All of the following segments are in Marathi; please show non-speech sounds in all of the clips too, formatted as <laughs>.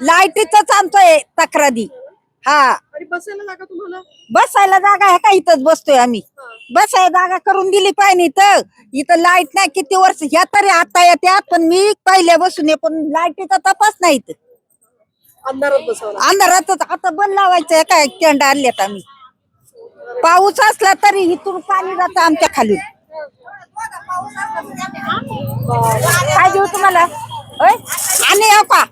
लाईटीच आणतोय तक्रारी. हा. आणि बसायला जागा तुम्हाला? बसायला जागा आहे का इथंच बसतोय आम्ही? बसायला जागा करून दिली पाहिजे इथं. इथं लाइट नाही किती वर्ष ह्या तरी आता येत्या पण मी पहिल्या बसून पण लाईटीचा तपास नाही इथं. अंधारात अंधारातच आता बंद लावायचंय काय टेंड आणलेत आम्ही. पाऊस असला तरी इथून पाणी जातं आमच्या खाली काय देऊ तुम्हाला? होय? आणि हो का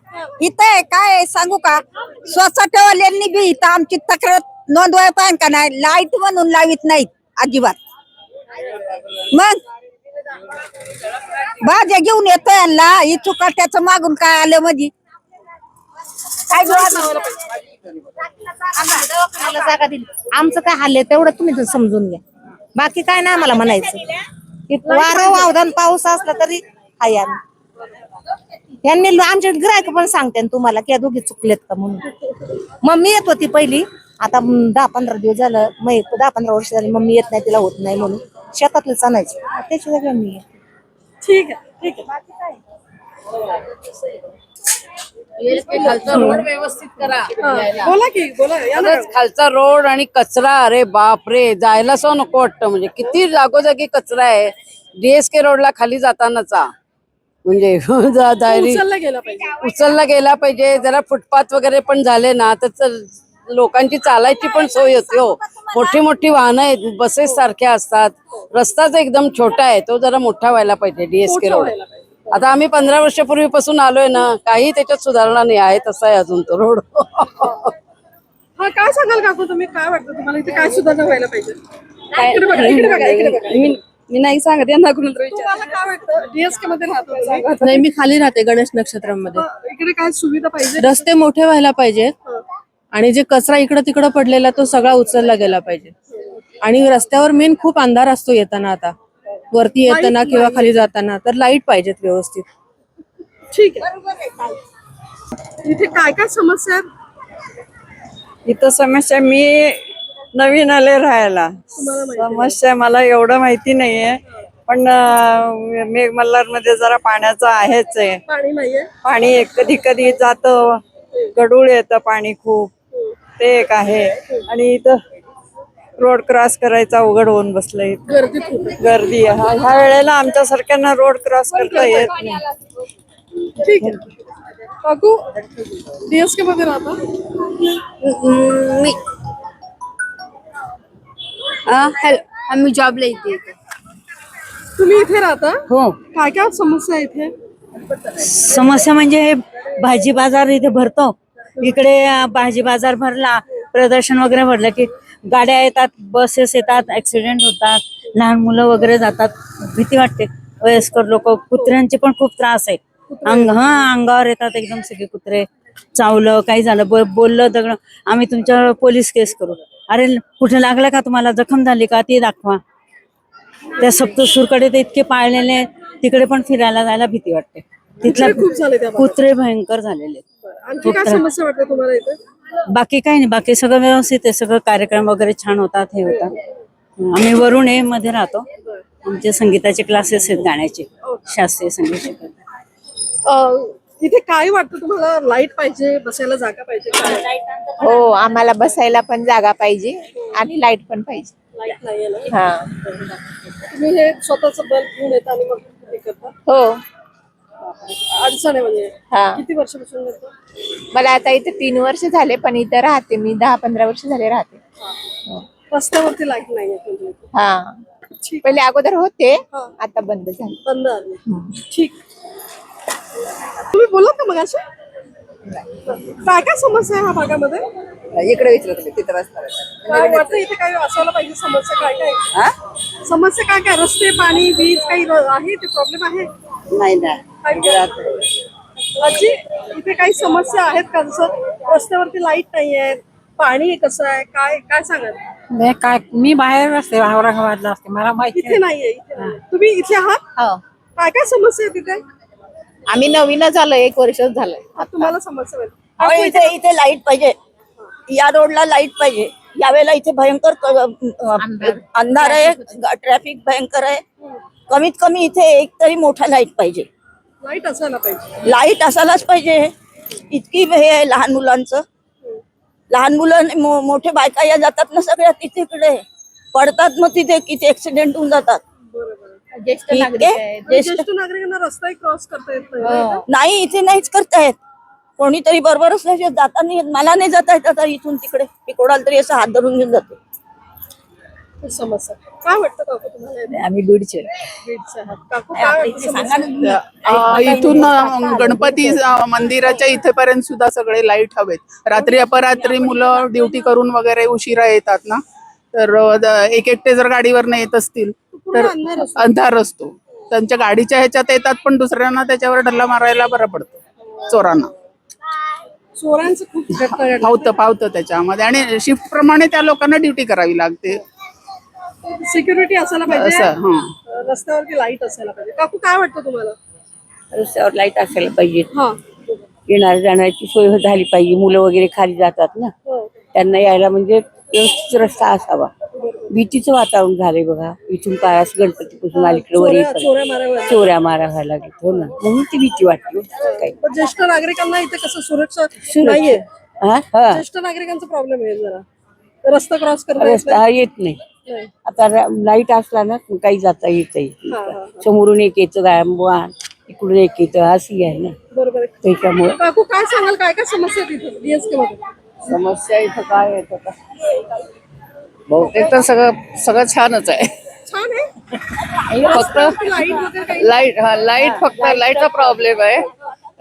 इथं आहे, काय आहे सांगू का? सोसायटीवाल्यांनी बी इथं आमची तक्रार नोंदवाय पाहिजे का नाही? लाइट म्हणून लावित नाहीत अजिबात. मग? भाज्या घेऊन येतोय यांना इथू त्याचं मागून काय आलं म्हणजे काय जागा दिली. आमचं काय हाल आहे तेवढं तुम्ही तर समजून घ्या. बाकी काय नाही आम्हाला म्हणायचं. वारं वावधान पाऊस असला तरी हाय आम्ही. यांनी आमच्या गिरायक पण सांगते ना तुम्हाला की या दोघी चुकलेत का म्हणून. मम्मी येत होती पहिली. आता दहा पंधरा दिवस झालं. मग दहा पंधरा वर्ष झाली. मम्मी येत नाही तिला होत नाही म्हणून. शेतातलं जागा मी येते. ठीक आहे ठीक आहे. बोला की बोला. या ना. खरंच खालचा रोड आणि कचरा अरे बाप रे जायला सो नको वाटतं. म्हणजे किती जागोजागी कचरा आहे. डीएसके रोडला खाली जातानाचा. म्हणजे <laughs> उचलला गेला पाहिजे. उचलला गेला पाहिजे. जरा फुटपाथ वगैरे पण झाले ना तर चल- लोकांची चालायची पण सोय होती हो. मोठी मोठी वाहनं आहेत बसेस सारख्या असतात. रस्ताच एकदम छोटा आहे तो जरा मोठा व्हायला पाहिजे डीएसके रोड. व्हायला पाहिजे. आता आम्ही पंधरा वर्षापूर्वीपासून आलोय ना काही त्याच्यात सुधारणा नाही आहे तसा आहे अजून तो रोड. <laughs> हा काय सांगाल काकू तुम्ही? काय वाटतं तुम्हाला? इथे काय सुधारणा व्हायला पाहिजे? इकडे बघा इकडे बघा इकडे बघा. मी नाही सांगत यांना कुणाला तरी तुम्हाला काय वाटतं? डीएसके मध्ये राहतो तुम्ही? नाही मी खाली राहते गणेश नक्षत्रामध्ये. इकडे काय सुविधा पाहिजे? रस्ते मोठे व्हायला पाहिजेत आणि जे कचरा इकडं तिकडं पडलेला तो सगळा उचलला गेला पाहिजे. आणि रस्त्यावर मेन खूप अंधार असतो येताना आता. वरती येताना किंवा खाली जाताना. तर लाइट पाहिजेत व्यवस्थित. ठीक आहे. इथे काय काय समस्या आहेत? इथं समस्या मी नवीन आले राहायला. समस्या मला एवढं माहिती नाहीये. पण अं, मेघमल्हारमध्ये जरा पाण्याचं आहेच आहे. पाणी कधी कधी जात. गडूळ येतं पाणी खूप. ते एक आहे. आणि इथं रोड क्रॉस करायचा अवघड होऊन बसलंय इथं. गर्दी आहे. ह्या ह्या वेळेला आमच्या सारख्यांना रोड क्रॉस करता येत नाही. ठीक आहे. काकू डीएसके मध्ये राहता? हॅलो मी जॉबला येते तुम्ही इथे राहता? हो. काय काय समस्या आहे इथे समस्या म्हणजे हे भाजी बाजार इथे भरतो. इकडे अं, भाजी बाजार भरला प्रदर्शन वगैरे भरलं की गाड्या येतात बसेस येतात ऍक्सिडेंट होतात लहान मुलं वगैरे जातात. भीती वाटते. वयस्कर लोक कुत्र्यांचे पण खूप त्रास आहे. अंग हा अंगावर येतात एकदम सगळे कुत्रे. चावलं काही झालं ब- बोललं दगड. आम्ही तुमच्यावर पोलीस केस करू. अरे कुठे लागलं का तुम्हाला? जखम झाली का ती दाखवा. त्या सप्तसूरकडे ते इतके पाळलेले तिकडे पण फिरायला जायला भीती वाटते. तिथल्या. कुत्रे भयंकर झालेले बाकी काही नाही बाकी सगळं व्यवस्थित आहे सगळं कार्यक्रम वगैरे छान होतात हे होतात. आम्ही वरुण आहे मध्ये राहतो. आमचे संगीताचे क्लासेस आहेत गाण्याचे. शास्त्रीय संगीत. इथे काय वाटतं तुम्हाला? लाइट पाहिजे बसायला जागा पाहिजे काय हो आम्हाला बसायला पण जागा पाहिजे आणि लाइट पण पाहिजे. लाइट नाहीये ना? हा. तुम्ही हे स्वतःच बल्ब घेऊन येता आणि मग हे करता? हो. अडचण आहे म्हणजे? हा. किती वर्षापासून मला आता इथे तीन वर्ष झाले पण इथं राहते मी. दहा पंधरा वर्ष झाले राहते. रस्त्यावरती लाइट नाहीये इथे. हा. ठीक. पहिले अगोदर होते हा. आता बंद झाले. बंद आले ठीक. तुम्ही बोलत का मग असे काय काय समस्या आहे ह्या भागामध्ये? इकडे विचारत तिथं रस्ता वाटतं इथे काही असायला पाहिजे समस्या काय काय? समस्या काय काय? रस्ते पाणी वीज काही र- आहे? ते प्रॉब्लेम आहे? नाही आजी इथे काही समस्या आहेत का? जसं रस्त्यावरती लाइट नाही आहे पाणी कसं आहे? काय काय सांगाल? नाही काय मी बाहेर असते औरंगाबादला असते मला माहिती इथे नाहीये इथे नाहीये. तुम्ही इथे आहात? हो. काय काय समस्या आहे तिथे? आम्ही नवीनच आलो एक वर्षच झालंय. हा, तुम्हाला समस्या. अहो, इथे इथे लाइट पाहिजे. या रोडला लाइट पाहिजे. यावेळेला इथे भयंकर क- अ, अंधार. आहे ट्रॅफिक भयंकर आहे. कमीत कमी इथे एक तरी मोठा लाइट पाहिजे. लाइट असायला पाहिजे. लाइट असायलाच पाहिजे. इतकी हे आहे लहान मुलांचं. लहान मुलं मो- मोठे बायका या जातात ना सगळ्या तिथे इकडे पडतात मग तिथे किती ऍक्सिडेंट होऊन जातात. ज्येष्ठ ठीक नागरिक आहे. आहेत. ज्येष्ठ- ज्येष्ठ नागरिकांना रस्ताही क्रॉस करता येत नाही नाही इथे नाहीच करतायत. कोणीतरी बरोबरच नाही जाता नाही येत. मला नाही जाता येत आता इथून तिकडे. मी कोणाला तरी असं हात धरून घेऊन जाते. खूप समस्या. काय वाटतं काकू तुम्हाला? इथे? आम्ही बीडचे. बीडचे आहात. काकू काय वाटतं समस्या? अ, इथून अ, गणपती अ, मंदिराच्या इथेपर्यंत सुद्धा सगळे लाइट हवेत. रात्री अपरात्री मुलं ड्युटी करून वगैरे उशिरा येतात ना. तर अ, द- एक एकटे जर गाडीवर नाही येत असतील तर अंधार असतो. त्यांच्या गाडीच्या ह्याच्यात येतात पण दुसऱ्यांना त्याच्यावर डल्ला मारायला बरं पडतं. चोरांना. चोरांचं खूप त्याच्यामध्ये. आणि शिफ्ट प्रमाणे त्या लोकांना ड्युटी करावी लागते. सिक्युरिटी असायला पाहिजे. असं हं. रस्त्यावरती लाइट असायला पाहिजे. काकू काय वाटतं तुम्हाला? रस्त्यावर लाइट असायला पाहिजे. हा. येणार जाण्याची सोय झाली पाहिजे. मुलं वगैरे खाली जातात ना. हो. त्यांना यायला म्हणजे व्यवस्थित रस्ता असावा. भीतीचं वातावरण झालंय बघा. इथून काय असं गणपतीपासून अलीकडे वर चोऱ्या येतं. चोऱ्या माऱ्यावर चोऱ्या मारा व्हायला लागल्या हो ना. म्हणून ती भीती वाटते पण ज्येष्ठ नागरिकांना इथे कसं सुरक्षा नाहीये. हा? हा. ज्येष्ठ नागरिकांचा प्रॉब्लेम आहे जरा. रस्ता क्रॉस करता येत रस्ता हा येत नाही. नाही. आता लाइट असला ना काही जाता येत हा, हा, समोरून एक येतं गायब वाहन इकडून एक येतं अशी आहे ना. बरोबर आहे. त्याच्यामुळे. काकू काय सांगाल? काय काय समस्या डीएसके मध्ये? समस्या इथं काय आहे आता? बहुतेक तर सगळं सगळं छानच आहे. छान आहे. फक्त लाइट वगैरे काही लाइट हा लाइट फक्त लाईटचा प्रॉब्लेम आहे.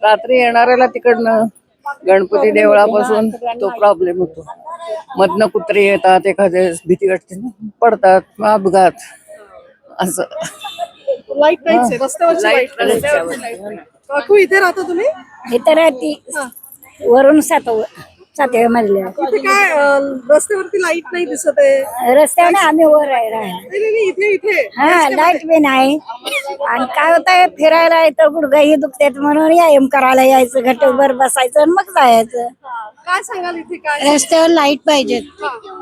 रात्री येणाऱ्याला तिकडनं गणपती देवळापासून तो प्रॉब्लेम होतो. मधनं कुत्रे येतात एखाद्या भीती वाटते ना, पडतात मग अपघात असं. लाइट नाहीच आहे. रस्त्यावरची लाइट रस्त्यावरची light. काकू इथे राहता तुम्ही? इतर ती वरून सात सातव्या मजल्या इथे काय अं, रस्त्यावरती लाइट नाही दिसत आहे? रस्त्याने आम्ही वर आहे राहायला. नाही, नाही, नाही, इथे इथे. हा लाइट बी नाही. आणि काय होत आहे फिरायला येतं गुडघाही दुखतात म्हणून व्यायाम करायला यायचं घटकभर बसायचं आणि मग जायचं. काय सांगाल इथे काय? रस्त्यावर लाइट पाहिजेत.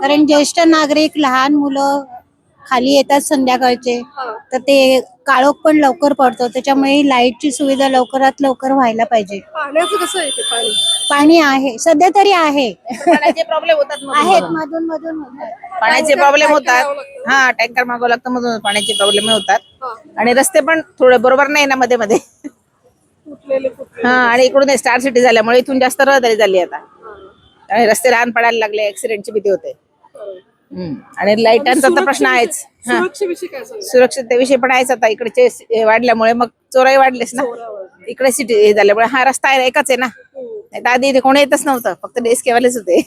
कारण ज्येष्ठ नागरिक लहान मुलं खाली येतात संध्याकाळचे. तर ते काळोख पण लवकर पडतो. त्याच्यामुळे लाईटची सुविधा लवकरात लवकर व्हायला पाहिजे. पाण्याचं कसं पाणी? पाणी आहे. सध्या तरी आहे. पाण्याचे प्रॉब्लेम होतात मधून आहेत मधून. मधून मधून होतात. पाण्याचे प्रॉब्लेम होतात. हा टँकर मागवावं लागतं मधून पाण्याचे प्रॉब्लेम होतात. आणि रस्ते पण थोडे बरोबर नाही ना मध्ये मध्ये. हा आणि इकडून स्टार सिटी झाल्यामुळे इथून जास्त रहदारी झाली आता. आणि रस्ते लहान पडायला लागले ऍक्सिडेंटची भीती होते. हम्म. आणि लाईटांचा तर प्रश्न आहेच. हा. सुरक्षेविषयी काय सांगाल सुरक्षिततेविषयी पण आहेच आता. इकडचे स- हे वाढल्यामुळे मग चोराई वाढलेच ना. इकडे सिटी हे झाल्यामुळे हा रस्ता आहे एकच आहे ना. नाही तर आधी इथे कोणी येतच नव्हतं. फक्त डेस्के वालेच होते.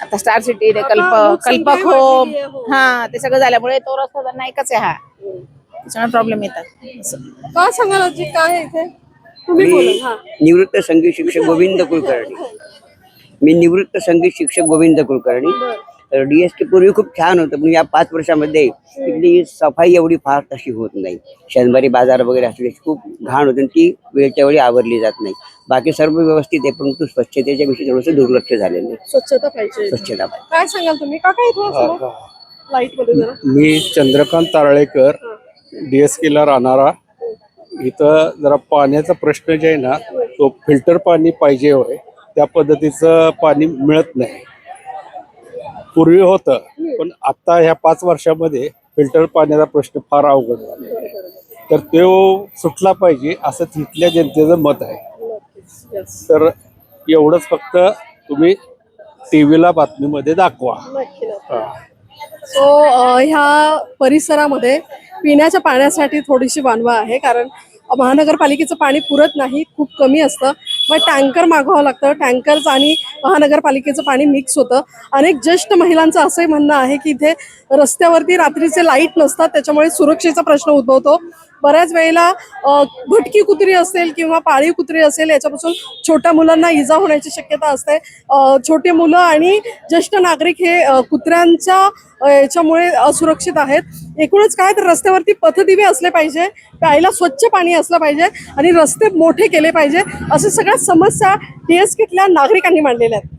आता स्टार सिटी ते कल्प कल्पक होम वाढलेली आहे, हो. हा ते सगळं झाल्यामुळे तो रस्ता त्यांना एकच आहे हा. त्याच्यामुळे प्रॉब्लेम येतात. असं. काय सांगाल आजी? काय आहे इथे? तुम्ही बोला हा. निवृत्त संगीत शिक्षक गोविंद कुलकर्णी. मी निवृत्त संगीत शिक्षक गोविंद कुलकर्णी. तर डीएसटी पूर्वी खूप छान होतं पण या पाच वर्षामध्ये इथली सफाई एवढी फार तशी होत नाही. शनिवारी बाजार वगैरे असले खूप घाण होते आणि ती वेळच्या वेळी आवरली जात नाही. बाकी सर्व व्यवस्थित आहे परंतु स्वच्छतेच्या विषयी थोडंसं दुर्लक्ष झालेलं आहे. स्वच्छता पाहिजे. स्वच्छता पाहिजे. काय सांगाल तुम्ही? का काय इथे लाइट मी चंद्रकांत तारळेकर डी एस केला राहणारा. इथं जरा पाण्याचा प्रश्न जे आहे ना तो फिल्टर पाणी पाहिजे होय. त्या पद्धतीचं पाणी मिळत नाही. पूर्वी होतं पण आता ह्या पाच वर्षामध्ये फिल्टर पाण्याचा प्रश्न फार अवघड झाला तर तो सुटला पाहिजे असं तिथल्या जनतेचं मत आहे. तर एवढंच फक्त तुम्ही टी व्हीला बातमीमध्ये दाखवा. सो ह्या परिसरामध्ये पिण्याच्या पाण्यासाठी थोडीशी वानवा आहे कारण महानगरपालिकेचं पाणी पुरत नाही खूप कमी असतं. मग टँकर मागवावं लागतं. टँकरचं आणि महानगरपालिकेचं पाणी मिक्स होतं. अनेक ज्येष्ठ महिलांचं असंही म्हणणं आहे की इथे रस्त्यावरती रात्रीचे लाइट नसतात त्याच्यामुळे सुरक्षेचा प्रश्न उद्भवतो. बऱ्याच वेळेला भटकी कुत्री असेल किंवा पाळीव कुत्री असेल याच्यापासून छोट्या मुलांना इजा होण्याची शक्यता असते. छोटे मुलं आणि ज्येष्ठ नागरिक हे कुत्र्यांच्या याच्यामुळे असुरक्षित आहेत. एकूणच काय तर रस्त्यावरती पथदिवे असले पाहिजे प्यायला स्वच्छ पाणी असलं पाहिजे आणि रस्ते मोठे केले पाहिजे असे सगळ्या समस्या टी एस किटल्या नागरिकांनी मांडलेल्या आहेत.